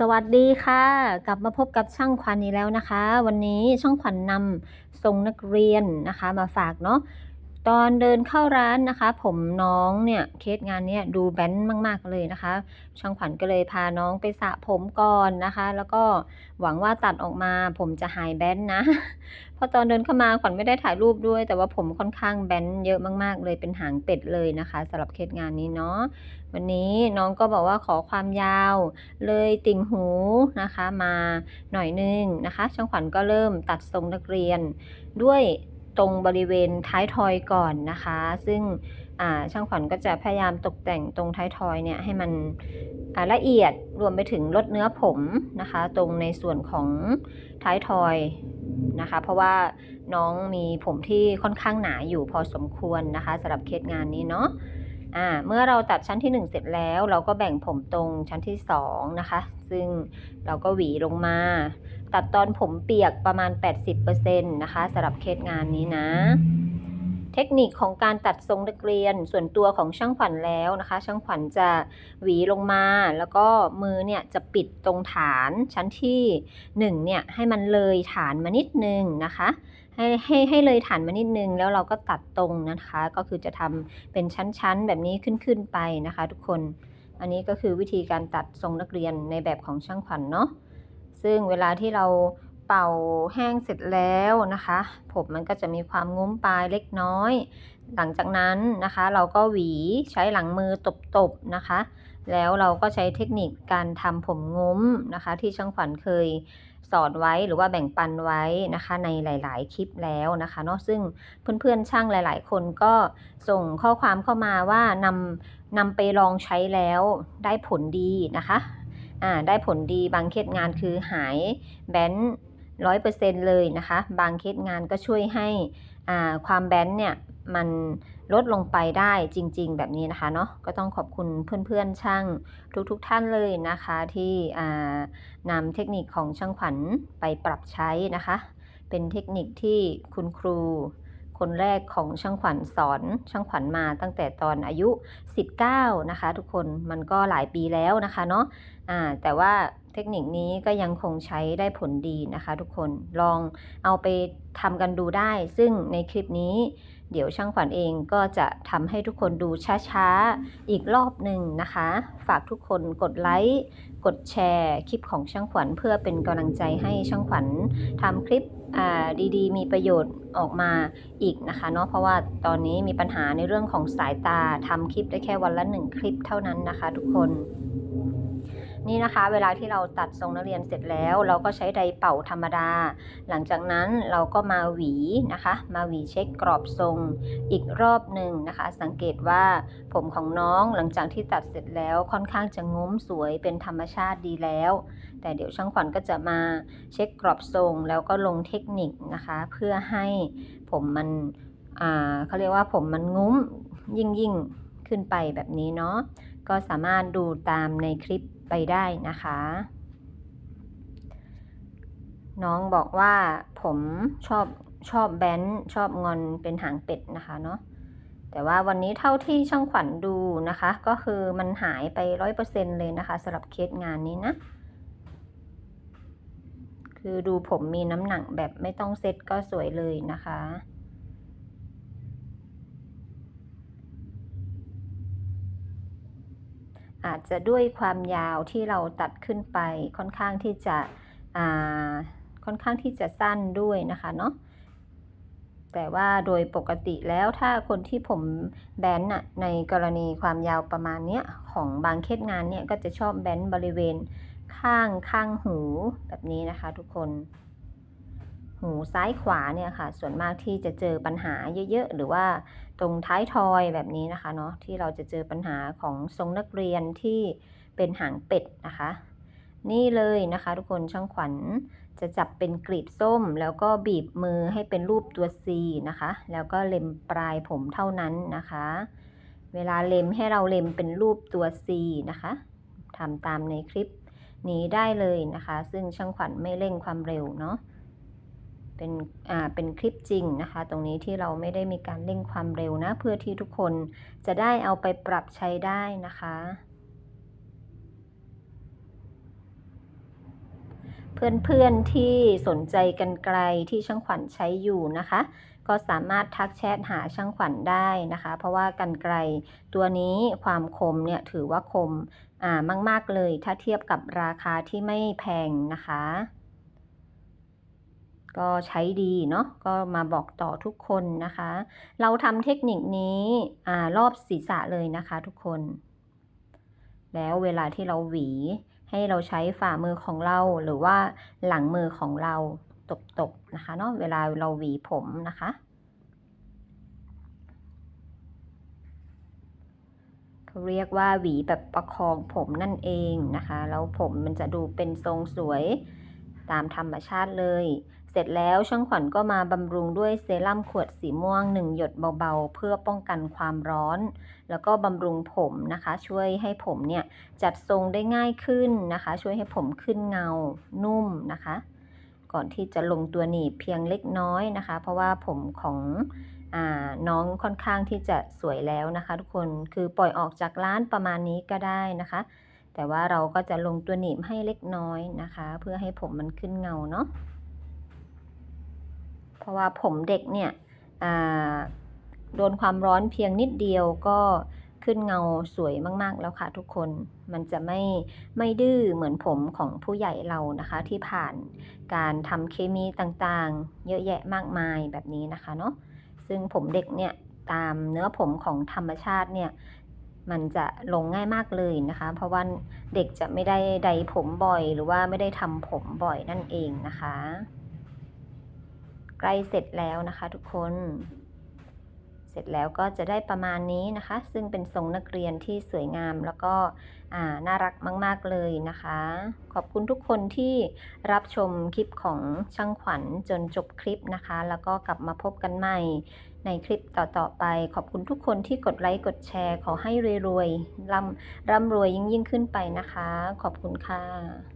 สวัสดีค่ะ กลับมาพบกับช่างขวัญอีกแล้วนะคะ วันนี้ช่างขวัญนำทรงนักเรียนนะคะ มาฝากเนาะ ตอนเดินเข้าร้านนะคะ ผมน้องเนี่ยเคสงานเนี้ยดูแบนมากๆเลยนะคะ ช่างขวัญก็เลยพาน้องไปสระผมก่อนนะคะ แล้วก็หวังว่าตัดออกมาผมจะหายแบนนะพราะตอนเดินเข้ามาขวัญไม่ได้ถ่ายรูปด้วย แต่ว่าผมค่อนข้างแบนเยอะมากๆ เลยเป็นหางเป็ดเลยนะคะสำหรับเคสงานนี้เนาะวันนี้น้องก็บอกว่าขอความยาว เลยติ่งหูนะคะ มาหน่อยนึงนะคะ ช่างขวัญก็เริ่มตัดทรงนักเรียนด้วย ตรงบริเวณท้ายทอยก่อนนะคะ ซึ่งช่างขวัญก็จะพยายามตกแต่งตรงท้ายทอยเนี่ยให้มันละเอียดรวมไปถึงลดเนื้อผมนะคะ ตรงในส่วนของท้ายทอยนะคะ เพราะว่าน้องมีผมที่ค่อนข้างหนาอยู่พอสมควรนะคะสำหรับเคสงานนี้เนาะเมื่อเราตัดชั้นที่ 1 เสร็จแล้ว เราก็แบ่งผมตรงชั้นที่2นะคะ ซึ่งเราก็หวีลงมา ตัดตอนผมเปียกประมาณ 80%นะคะสำหรับเคสงานนี้นะ เทคนิคของการตัดทรงนักเรียนส่วนตัวของช่างขวัญแล้วนะคะ ช่างขวัญจะหวีลงมา แล้วก็มือเนี่ยจะปิดตรงฐานชั้นที่1เนี่ยให้มันเลยฐานมานิดนึงนะคะให้ให้ให้เลยฐานมานิดนึง แล้วเราก็ตัดตรงนะคะ ก็คือจะทำเป็นชั้นๆ แบบนี้ขึ้นขึ้นไปนะคะ ทุกคน อันนี้ก็คือวิธีการตัดทรงนักเรียนในแบบของช่างขวัญเนาะ ซึ่งเวลาที่เราเป่าแห้งเสร็จแล้วนะคะ ผมมันก็จะมีความงุ้มปลายเล็กน้อย หลังจากนั้นนะคะ เราก็หวีใช้หลังมือตบๆนะคะ แล้วเราก็ใช้เทคนิคการทำผมงุ้มนะคะ ที่ช่างขวัญเคยสอนไว้หรือว่าแบ่งปันไว้นะคะ ในหลาย ๆ คลิปแล้วนะคะเนาะซึ่งเพื่อน ๆ ช่างหลาย ๆ คนก็ส่งข้อความเข้ามาว่านำนำไปลองใช้แล้วได้ผลดีนะคะ ได้ผลดีบางเคสงานคือหายแบนร้อยเปอร์เซ็นต์เลยนะคะ บางเคสงานก็ช่วยให้อ่าความแบนเนี่ยมันลดลงไปได้จริง ๆ แบบนี้นะคะเนาะก็ต้องขอบคุณเพื่อนๆช่างทุกๆทท่านเลยนะคะ ที่นำเทคนิคของช่างขวัญไปปรับใช้นะคะ เป็นเทคนิคที่คุณครู คนแรกของช่างขวัญสอนช่างขวัญมาตั้งแต่ตอนอายุ 19 นะคะ ทุกคนมันก็หลายปีแล้วนะคะเนาะะแต่ว่าเทคนิคนี้ก็ยังคงใช้ได้ผลดีนะคะ ทุกคนลองเอาไปทำกันดูได้ ซึ่งในคลิปนี้ เดี๋ยวช่างขวัญเองก็จะทำให้ทุกคนดูช้าๆ อีกรอบหนึ่งนะคะ ฝากทุกคนกดไลค์กดแชร์คลิปของช่างขวัญเพื่อเป็นกำลังใจให้ช่างขวัญทำคลิปดีๆ มีประโยชน์ออกมาอีกนะคะเนาะเพราะว่าตอนนี้มีปัญหาในเรื่องของสายตาทำคลิปได้แค่วันละหนึ่งคลิปเท่านั้นนะคะ ทุกคน นี่นะคะ เวลาที่เราตัดทรงนักเรียนเสร็จแล้ว เราก็ใช้ไดเป่าธรรมดา หลังจากนั้นเราก็มาหวีนะคะ มาหวีเช็คกรอบทรงอีกรอบหนึ่งนะคะ สังเกตว่าผมของน้องหลังจากที่ตัดเสร็จแล้วค่อนข้างจะงุ้มสวยเป็นธรรมชาติดีแล้ว แต่เดี๋ยวช่างขวัญก็จะมาเช็คกรอบทรงแล้วก็ลงเทคนิคนะคะ เพื่อให้ผมมันเขาเรียกว่าผมมันงุ้มยิ่งยิ่ง ขึ้นไปแบบนี้เนาะก็สามารถดูตามในคลิปไปได้นะคะ น้องบอกว่าผมชอบชอบแบนชอบงอนเป็นหางเป็ดนะคะเนาะแต่ว่าวันนี้เท่าที่ช่างขวัญดูนะคะ ก็คือมันหายไปร้อยเปอร์เซ็นเลยนะคะสำหรับเคสงานนี้นะ คือดูผมมีน้ำหนักแบบไม่ต้องเซ็ตก็สวยเลยนะคะ อาจจะด้วยความยาวที่เราตัดขึ้นไปค่อนข้างที่จะค่อนข้างที่จะสั้นด้วยนะคะเนาะแต่ว่าโดยปกติแล้วถ้าคนที่ผมแบนน่ะในกรณีความยาวประมาณเนี้ยของบางเคสงานเนี่ยก็จะชอบแบนบริเวณข้างข้างหูแบบนี้นะคะทุกคน หูซ้ายขวาเนี่ยค่ะ ส่วนมากที่จะเจอปัญหาเยอะๆ หรือว่าตรงท้ายทอยแบบนี้นะคะเนาะที่เราจะเจอปัญหาของทรงนักเรียนที่เป็นหางเป็ดนะคะ นี่เลยนะคะ ทุกคนช่างขวัญจะจับเป็นกรีดส้ม แล้วก็บีบมือให้เป็นรูปตัว C นะคะ แล้วก็เล็มปลายผมเท่านั้นนะคะ เวลาเล็มให้เราเล็มเป็นรูปตัว C นะคะทำตามในคลิปนี้ได้เลยนะคะ ซึ่งช่างขวัญไม่เร่งความเร็วเนาะ เป็นอ่าเป็นคลิปจริงนะคะ ตรงนี้ที่เราไม่ได้มีการเร่งความเร็วนะ เพื่อที่ทุกคนจะได้เอาไปปรับใช้ได้นะคะเพื่อนๆที่สนใจกันไกลที่ช่างขวัญใช้อยู่นะคะ ก็สามารถทักแชทหาช่างขวัญได้นะคะ เพราะว่ากันไกลตัวนี้ความคมเนี่ยถือว่าคมอ่ามาก ๆเลยถ้าเทียบกับราคาที่ไม่แพงนะคะ ก็ใช้ดีเนาะก็มาบอกต่อทุกคนนะคะ เราทำเทคนิคนี้อรอบศีรษะเลยนะคะทุกคน แล้วเวลาที่เราหวีให้เราใช้ฝ่ามือของเราหรือว่าหลังมือของเราตบๆนะคะเนาะเวลาเราหวีผมนะคะ เขาเรียกว่าหวีแบบประคองผมนั่นเองนะคะ แล้วผมมันจะดูเป็นทรงสวยตามธรรมชาติเลย สร็จแล้วช่างขวัญก็มาบำรุงด้วยเซรั่มขวดสีม่วง1หยดเบาๆ เพื่อป้องกันความร้อน แล้วก็บำรุงผมนะคะ ช่วยให้ผมเนี่ยจัดทรงได้ง่ายขึ้นนะคะ ช่วยให้ผมขึ้นเงา นุ่มนะคะ ก่อนที่จะลงตัวหนีบเพียงเล็กน้อยนะคะ เพราะว่าผมของอน้องค่อนข้างที่จะสวยแล้วนะคะ ทุกคนคือปล่อยออกจากร้านประมาณนี้ก็ได้นะคะ แต่ว่าเราก็จะลงตัวหนีบให้เล็กน้อยนะคะ เพื่อให้ผมมันขึ้นเงาเนาะ ราะว่าผมเด็กเนี่ยโดนความร้อนเพียงนิดเดียวก็ขึ้นเงาสวยมาก ๆ แล้วค่ะทุกคน มันจะไม่ไม่ดื้อเหมือนผมของผู้ใหญ่เรานะคะที่ผ่านการทำเคมีต่างๆ เยอะแยะมากมายแบบนี้นะคะเนาะ ซึ่งผมเด็กเนี่ยตามเนื้อผมของธรรมชาติเนี่ยมันจะลงง่ายมากเลยนะคะ เพราะว่าเด็กจะไม่ได้ใดผมบ่อย หรือว่าไม่ได้ทำผมบ่อยนั่นเองนะคะ ล้เสร็จแล้วนะคะทุกคน เสร็จแล้วก็จะได้ประมาณนี้นะคะ ซึ่งเป็นทรงนักเรียนที่สวยงามแล้วก็น่ารักมาก ๆ เลยนะคะ ขอบคุณทุกคนที่รับชมคลิปของช่างขวัญจนจบคลิปนะคะ แล้วก็กลับมาพบกันใหม่ในคลิปต่อ ๆ ไป ขอบคุณทุกคนที่กดไลค์กดแชร์ ขอให้รวยๆร่ำร่ำรวยยิ่งยิ่งขึ้นไปนะคะ ขอบคุณค่ะ